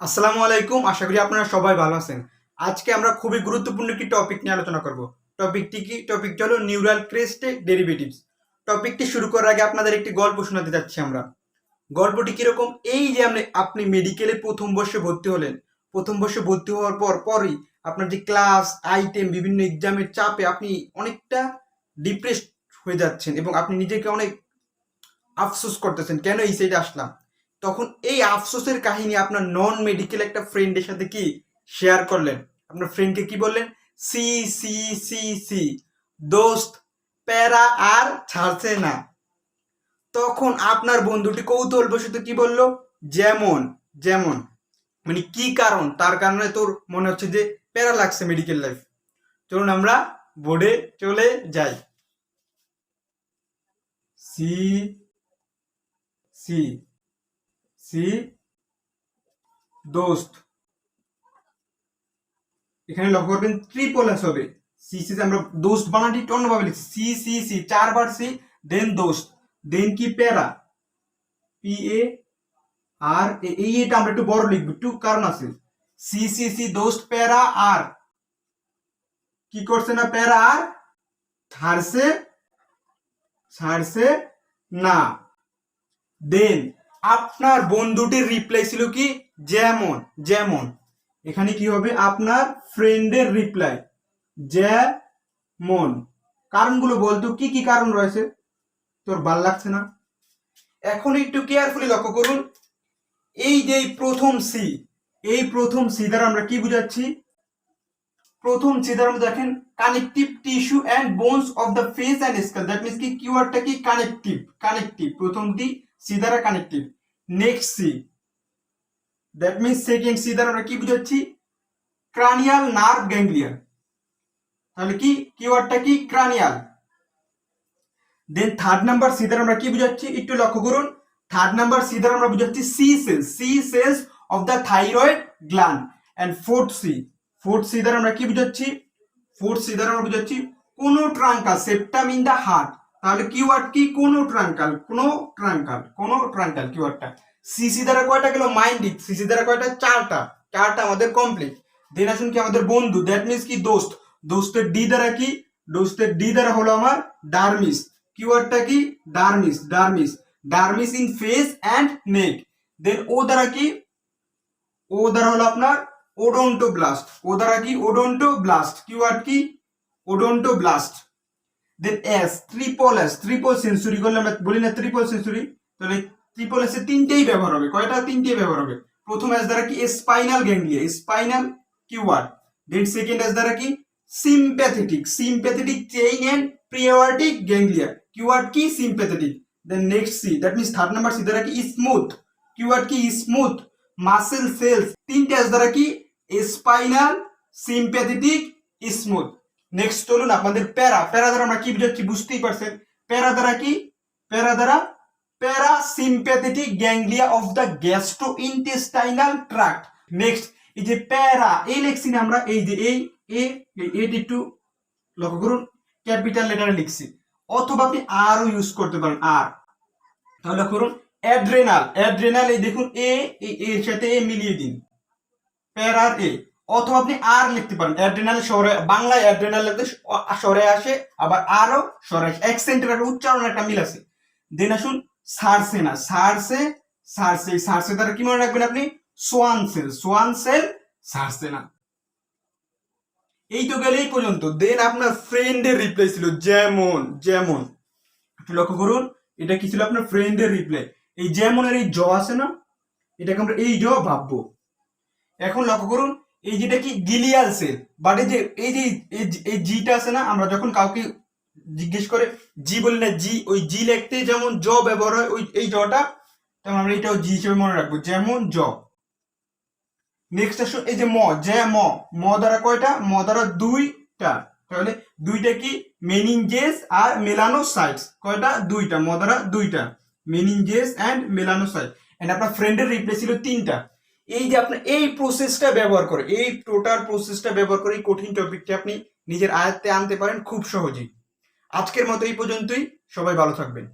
আসসালামু আলাইকুম, আশা করি আপনারা সবাই ভালো আছেন। আজকে আমরা খুবই গুরুত্বপূর্ণ একটি টপিক নিয়ে আলোচনা করব। টপিকটি কি? টপিকটি হলো নিউরাল ক্রেস্টে ডেরিভেটিভস টপিকটি শুরু করার আগে আপনাদের একটি গল্প শোনাতে যাচ্ছি আমরা। গল্পটি কীরকম? এই যে আপনি আপনি মেডিকেলে প্রথম বর্ষে ভর্তি হলেন। প্রথম বর্ষে ভর্তি হওয়ার পর, পরই আপনার যে ক্লাস আইটেম বিভিন্ন এক্সামের চাপে আপনি অনেকটা ডিপ্রেসড হয়ে যাচ্ছেন এবং আপনি নিজেকে অনেক আফসোস করতেছেন, কেন এই সাইডে আসলাম? তখন এই আফসোসের কাহিনী আপনার নন মেডিকেল একটা ফ্রেন্ডের সাথে কি শেয়ার করলেন? আপনার ফ্রেন্ডকে কি বললেন? C C C C. দোস্ত, প্যারা আর ছাড়ছে না। তখন আপনার বন্ধুটি কৌতূহলবশত কি বলল? যেমন যেমন। মানে কি কারণ? তার কারণে তোর মনে হচ্ছে যে প্যারা লাগছে মেডিকেল লাইফ চলুন আমরা বোর্ডে চলে যাই। C C. সি, দোস্ত। এখানে লক্ষ্য করবেন ট্রিপল এস হবে। সি সি আমরা দোস্ত বানাটি অন্যভাবে লিখছি। সি সি সি চারবার সি দেন দোস্ত। দেন কি প্যারা? পি এ আর এই এটা আমরা একটু বড় লিখব, একটু কারণ আছে। সি সি সি দোস্ত, প্যারা আর কি করছে না প্যারা আর ছাড়ছে ছাড়ছে না। দেন আপনার বন্ধুটির রিপ্লাই ছিল কি? যেমন যেমন। এখানে কি হবে? আপনার ফ্রেন্ডের রিপ্লাই যেমন। কারণগুলো বলতো, কি কি কারণ রয়েছে? তোর ভালো লাগছে না? এখন একটু কেয়ারফুলি লক্ষ্য করুন। এই যে প্রথম সি এই প্রথম সি দ্বারা আমরা কি বুঝাচ্ছি? প্রথম সি দ্বারা আমরা দেখেন connective tissue and bones of the face and skull that means কি কিওয়ার্ডটা কি? কানেকটিভ কানেকটিভ প্রথমটি সি দ্বারা connective next C that means second C দ্বারা আমরা কি বুঝাচ্ছি? ক্রানিয়াল নার্ভ গ্যাংলিয়া তাহলে কি? কিওয়ার্ডটা কি? Cranial then third number C দ্বারা আমরা কি বুঝাচ্ছি? একটু লক্ষ্য করুন। থার্ড নাম্বার সি আমরা বুঝাচ্ছি C cells C cells of the thyroid gland and fourth C fourth C দ্বারা আমরা কি বুঝাচ্ছি? ফোর্থ সি দ্বারা আমরা বুঝাচ্ছি conotruncal septum in the heart তাহলে কিওয়ার্ড কি? কোনো ট্রাঙ্কাল কোনো ট্রাঙ্কাল কোনো ট্রাঙ্কাল কিওয়ার্ডটা সিসি দ্বারা কয়টা গেল? মাইন্ডিক সিসি দ্বারা কয়টা? চারটা। চারটা আমাদের কমপ্লিট দেন আসুন কি? আমাদের বন্ধু। দ্যাট মিনস কি? দোস্ত। দোস্তের ডি দ্বারা কি? দোস্তের ডি দ্বারা হলো আমার ডার্মিস কিওয়ার্ডটা কি? Dermis dermis dermis in face and neck then O দ্বারা কি? ও দ্বারা হলো আপনার ওডোন্টো ব্লাস্ট ও দ্বারা কি? ওডোন্টো ব্লাস্ট কিওয়ার্ড কি? Odontoblast then S triple S triple century করলে আমরা বলি না ট্রিপল সেঞ্চুরি তাহলে ট্রিপল এস তিনটেই ব্যবহার হবে। কয়টা? তিনটেই ব্যবহার হবে। প্রথম এস দ্বারা কি? Spinal ganglia spinal keyword then second S দ্বারা কি? Sympathetic sympathetic chain and preaortic ganglia keyword কি? Sympathetic then next C that means third number C দ্বারা কি? স্মুথ কিওয়ার্ড কি? স্মুথ মাসেল সেলস তিনটে এস দ্বারা কি? স্পাইনাল সিম্প্যাথেটিক স্মুথ নেক্সট চলুন আপনাদের প্যারা। প্যারা দ্বারা আমরা কি বুঝাচ্ছি? বুঝতেই পারছেন। প্যারা দ্বারা কি? প্যারা দ্বারা parasympathetic ganglia of the gastro intestinal tract next এই যে প্যারা, এই লেখছি না আমরা, এই যে এই, এ এটি একটু লক্ষ্য করুন, ক্যাপিটাল লেটারে লিখছি। অথবা আপনি আরও ইউজ করতে পারেন আর তাহলে লক্ষ্য করুন অ্যাড্রেনাল অ্যাড্রেনাল এই দেখুন এ, এর সাথে এ মিলিয়ে দিন। প্যারার এ। অথবা আপনি আর লিখতে পারেন। অ্যাড্রেনাল শহরে, বাংলায় অ্যাড্রেনাল লিখতে শহরে আসে, আবার আরও সরে আসে। অ্যাকসেন্টের একটা উচ্চারণ একটা মিল আছে। দেন আসুন, সারসে না, সারসে সারসে সারসে দ্বারা কি মনে রাখবেন আপনি? সোয়ান সেল সোয়ান সেল, সারসে না। এই তো গেলে এই পর্যন্ত। দেন আপনার ফ্রেন্ডের রিপ্লাই ছিল, যেমন যেমন। একটু লক্ষ্য করুন, এটা কি ছিল আপনার ফ্রেন্ডের রিপ্লাই এই যেমনের এই জ আছে না, এটাকে আমরা এই জ ভাববো। এখন লক্ষ্য করুন এই যেটা কি গিলিয়াল সেল? বাট এই যে এই যে, এই জিটা আছে না, আমরা যখন কাউকে জিজ্ঞেস করে, জি বলি না, জি, ওই জি লিখতে যেমন জ ব্যবহার হয়, ওই, এই জটা তেমন আমরা এটাও জি হিসেবে মনে রাখব, যেমন জ। নেক্সট আসুন এই যে ম যে ম ম দ্বারা কয়টা? ম দ্বারা দুইটা। তাহলে দুইটা কি? মেনিনজেস আর মেলানোসাইটস কয়টা? দুইটা, ম দ্বারা দুইটা। মেনিনজেস অ্যান্ড মেলানোসাইট এন্ড আপনার ফ্রেন্ডের রিপ্লেস ছিল তিনটা। এই যে আপনার এই প্রসেসটা ব্যবহার করে, এই টোটাল প্রসেসটা ব্যবহার করে এই কঠিন টপিকটা আপনি নিজের আয়ত্তে আনতে পারেন খুব সহজেই। আজকের মতো এই পর্যন্তই, সবাই ভালো থাকবেন।